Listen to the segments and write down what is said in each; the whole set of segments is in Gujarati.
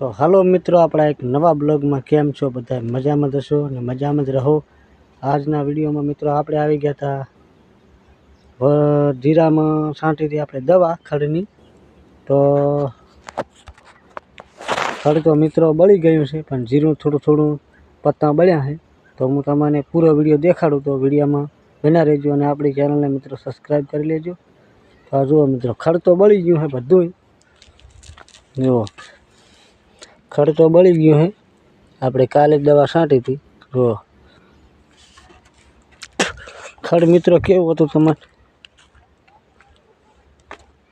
તો હાલો મિત્રો, આપણા એક નવા બ્લોગમાં કેમ છો બધા? મજામાં હશો અને મજામાં જ રહો? આજના વિડીયોમાં મિત્રો આપણે આવી ગયા હતા જીરામાં છાંટી આપણે દવા ખડની તો ખડ તો મિત્રો બળી ગયું છે, પણ જીરું થોડું થોડું પત્તા બળ્યા છે. તો હું તમને પૂરો વીડિયો દેખાડું તો વિડીયોમાં બના રહેજો અને આપણી ચેનલને મિત્રો સબસ્ક્રાઈબ કરી લેજો. તો જુઓ મિત્રો ખડ તો બળી ગયું છે બધું જુઓ. તો બળી ગયો હે. આપણે કાલે જ દવા છાંટી હતી જો. ખડ મિત્રો, કેવું હતું તમારે?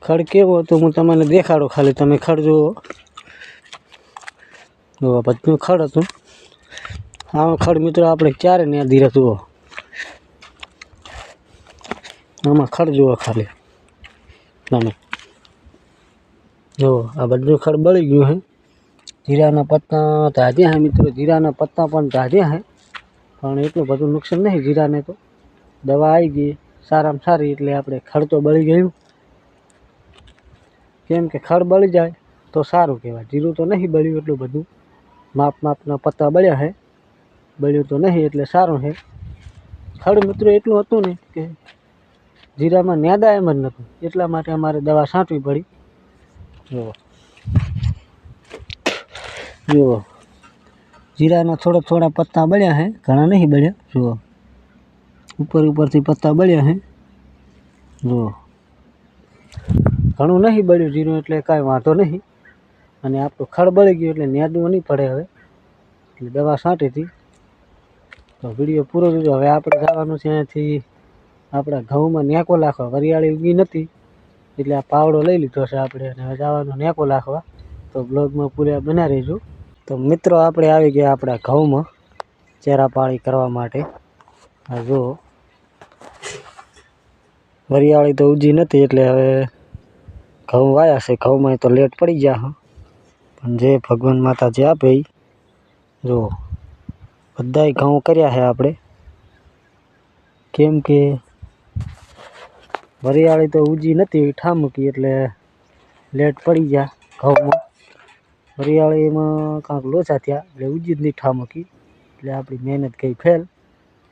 ખડ કેવું હતું? હું તમને દેખાડું ખાલી. તમે ખડ જુઓ. જુઓ બધું ખડ હતું. આમાં ખડ મિત્રો, આપણે ક્યારે ને ધીરે જુઓ? આમાં ખડ જુઓ ખાલી. તમે. જુઓ આ બધું ખડ બળી ગયું છે જીરાના પત્તા ધાધ્યા હે મિત્રો, જીરાના પત્તા પણ ધાધ્યા હે. પણ એટલું બધું નુકસાન નહીં જીરાને તો. દવા આવી ગઈ, સારામાં સારી, એટલે આપણે ખડ તો બળી ગયું. કેમ કે ખડ બળી જાય તો સારું કહેવાય. જીરું તો નહીં બળ્યું એટલું બધું. માપ માપના પત્તા બળ્યા છે બળ્યું તો નહીં એટલે સારું છે ખડ મિત્રો એટલું હતું ને કે જીરામાં ન્યાદા એમ જ નહોતું. એટલા માટે અમારે દવા છાંટવી પડી. જુઓ જુઓ. જીરાના થોડા થોડા પત્તા બળ્યા છે ઘણા નહીં બળ્યા, જુઓ. ઉપર ઉપરથી પત્તા બળ્યા છે જુઓ. ઘણું નહીં બળ્યું જીરું, એટલે કાંઈ વાંધો નહીં. અને આપણું ખડ બળી ગયું એટલે નેદવું નહીં પડે હવે. એટલે દવા છાંટી હતી. તો વીડિયો પૂરો જોજો. હવે આપણે જવાનું છે અહીંયાથી આપણા ઘઉંમાં નેકો લાખવા. વરિયાળી ઉગી નથી. એટલે આ પાવડો લઈ લીધો છે આપણે. અને હવે જવાનું નેકો લાખવા. તો બ્લોગમાં પૂરા બના રહેજો. તો મિત્રો, આપણે આવી ગયા આપણા ઘઉંમાં ચેરાપાળી કરવા માટે. આ જો વરિયાળી તો ઉજી નથી, એટલે હવે ઘઉં વાયા છે. ઘઉંમાં તો લેટ પડી ગયા, હા. પણ જે ભગવાન માતા જે આપે એ જો બધાય ઘઉં કર્યા છે આપણે. કેમ કે વરિયાળી તો ઉજી નથી, ઠામકી, એટલે લેટ પડી ગયા ઘઉંમાં. વરિયાળીમાં કાંક લોચા થયા એટલે ઉજી જ નહીં ઠામકી એટલે આપણી મહેનત ગઈ ફેલ.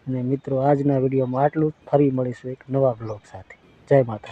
અને મિત્રો, આજના વિડીયોમાં આટલું ફરી મળીશું એક નવા બ્લોગ સાથે. જય માતા